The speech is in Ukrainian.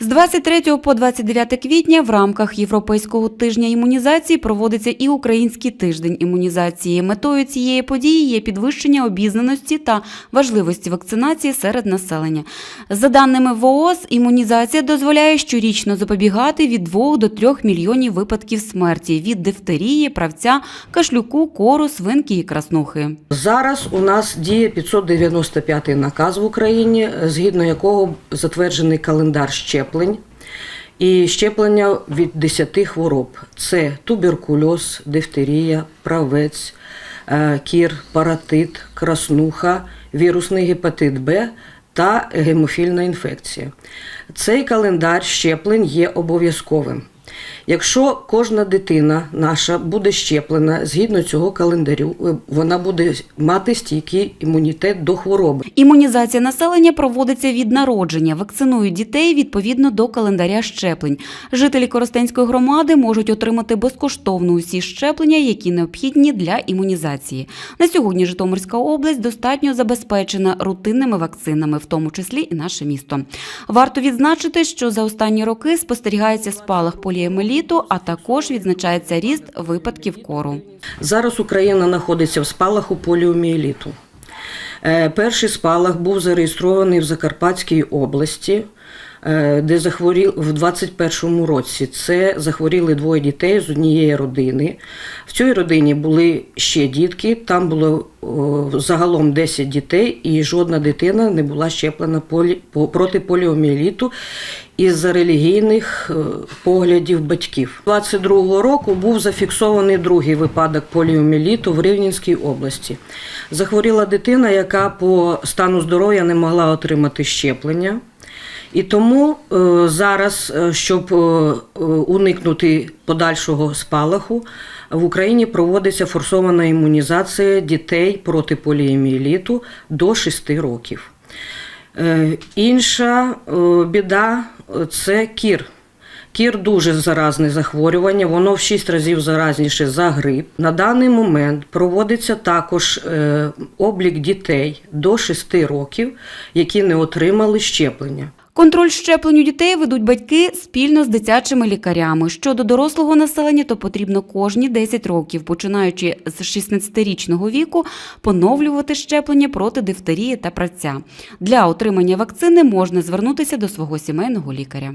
З 23 по 29 квітня в рамках Європейського тижня імунізації проводиться і Український тиждень імунізації. Метою цієї події є підвищення обізнаності та важливості вакцинації серед населення. За даними ВООЗ, імунізація дозволяє щорічно запобігати від 2 до 3 мільйонів випадків смерті від дифтерії, правця, кашлюку, кору, свинки і краснухи. Зараз у нас діє 595 наказ в Україні, згідно якого затверджений календар щеплень. І щеплення від 10 хвороб: це туберкульоз, дифтерія, правець, е, кір, паратит, краснуха, вірусний гепатит Б та гемофільна інфекція. Цей календар щеплень є обов'язковим. Якщо кожна дитина наша буде щеплена згідно цього календарю, е, вона буде мати стійкий імунітет до хвороби. Імунізація населення проводиться від народження. Вакцинують дітей відповідно до календаря щеплень. Жителі Коростенської громади можуть отримати безкоштовно усі щеплення, які необхідні для імунізації. На сьогодні Житомирська область достатньо забезпечена рутинними вакцинами, в тому числі і наше місто. Варто відзначити, що за останні роки спостерігається спалах поліемеліту, а також відзначається ріст випадків кору. Зараз Україна знаходиться в спалаху поліомієліту. Е, Перший спалах був зареєстрований в Закарпатській області, де захворіли в 21-му році. Це захворіли двоє дітей з однієї родини. В цій родині були ще дітки. Там було загалом 10 дітей, і жодна дитина не була щеплена полі, по- проти поліомієліту із-за релігійних е, поглядів батьків. 22-го року був зафіксований другий випадок поліомієліту в Рівненській області. Захворіла дитина, яка по стану здоров'я не могла отримати щеплення. І тому е, зараз, е, щоб е, уникнути подальшого спалаху, в Україні проводиться форсована імунізація дітей проти поліомієліту до 6 років. Інша біда це кір. Кір дуже заразне захворювання, воно в 6 разів заразніше за грип. На даний момент проводиться також облік дітей до 6 років, які не отримали щеплення. Контроль щеплень у дітей ведуть батьки спільно з дитячими лікарями. Щодо дорослого населення, то потрібно кожні 10 років, починаючи з 16-річного віку, поновлювати щеплення проти дифтерії та праця. Для отримання вакцини можна звернутися до свого сімейного лікаря.